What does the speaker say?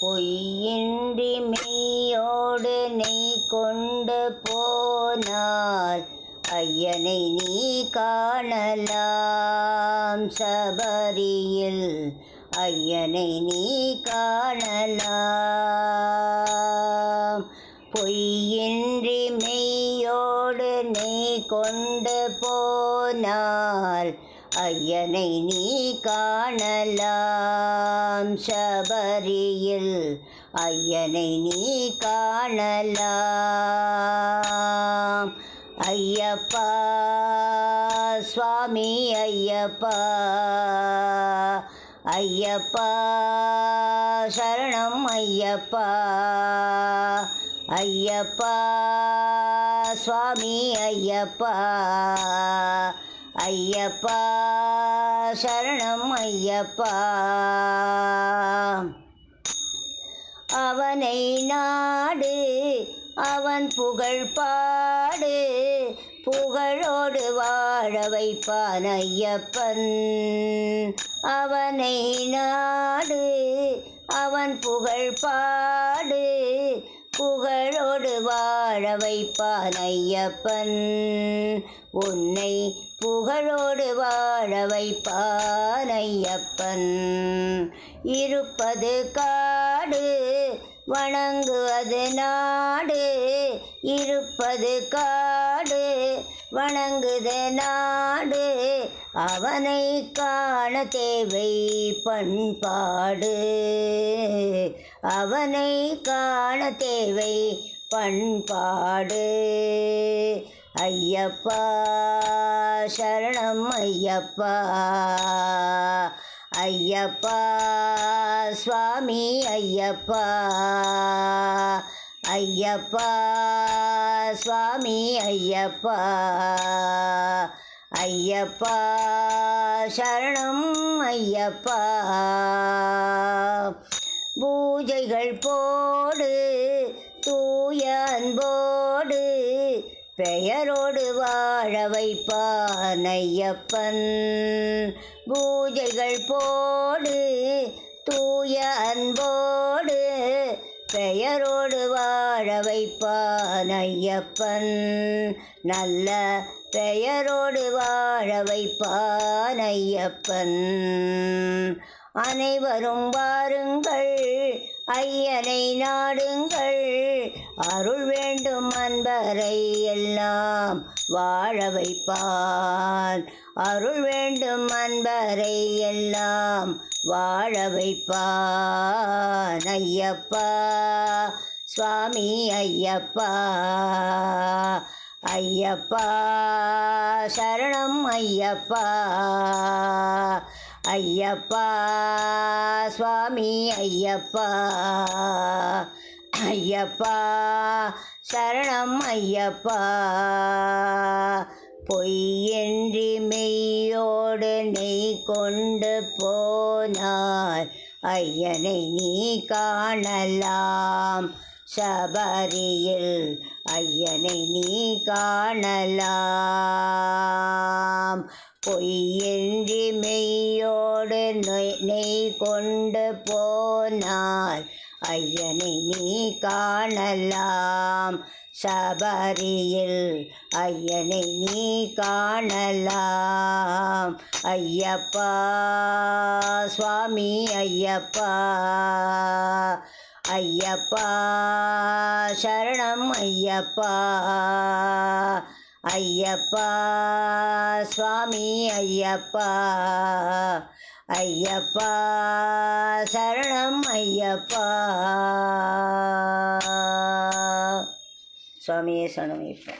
பொய்யின்றி மெய்யோடு நெய் கொண்டு போனால் ஐயனை நீ காணலாம். சபரியில் ஐயனை நீ காணலாம். பொய்யின்றி மெய்யோடு நெய் கொண்டு போனால் ஐயனை நீ காணலாம். சபரியில் ஐயனை நீ காணலாம். ஐயப்பா சுவாமி ஐயப்பா ஐயப்பா சரணம் ஐயப்பா ஐயப்பா சுவாமி ஐயப்பா ஐயப்பா சரணம் ஐயப்பா. அவனை நாடு அவன் புகழ் பாடு. புகழோடு வாழ வைப்பான் ஐயப்பன். அவனை நாடு அவன் புகழ் பாடு. புகழோடு வாழ வைப்பான் ஐயப்பன். உன்னை புகழோடு வாழ வைப்பான் ஐயப்பன். இருப்பது காடு வணங்குவது நாடு. இருப்பது காடு வணங்குது நாடு. அவனை காண தேவை பண்பாடு. அவனை காண தேவை பண்பாடு. ஐயப்பா சரணம் ஐயப்பா. ஐயப்பா சுவாமி ஐயப்பா. ஐயப்பா சுவாமி ஐயப்பா. ஐயப்பா சரணம் ஐயப்பா. பூஜைகள் போடு தூய அன்போடு பெயரோடு வாழ வைப்பான் ஐயப்பன். பூஜைகள் போடு தூய அன்போடு பெயரோடு வாழ வைப்பான் ஐயப்பன். நல்ல பெயரோடு வாழ வைப்பான் ஐயப்பன். அனைவரும் வாருங்கள் ஐயனை நாடுங்கள். அருள் வேண்டும் அன்பரை எல்லாம் வாழ வைப்பான். அருள் வேண்டும் அன்பரை எல்லாம் வாழ வைப்பான். ஐயப்பா சுவாமி ஐயப்பா ஐயப்பா சரணம் ஐயப்பா. ஐயப்பா சுவாமி ஐயப்பா. ஐயப்பா சரணம் ஐயப்பா. பொய்யன்றி மெய்யோடு நெய் கொண்டு போனார் ஐயனை நீ காணலாம். சபரியில் ஐயனை நீ காணலாம். பொய்யன்றி ஐயனை நீ காணலாம். சபரியில் ஐயனை நீ காணலாம். ஐயப்பா சுவாமி ஐயப்பா ஐயப்பா சரணம் ஐயப்பா ஐயப்பா சுவாமி ஐயப்பா ஐயப்பா சரணம் ஐயப்பா. சுவாமியே சரணம் இப்போ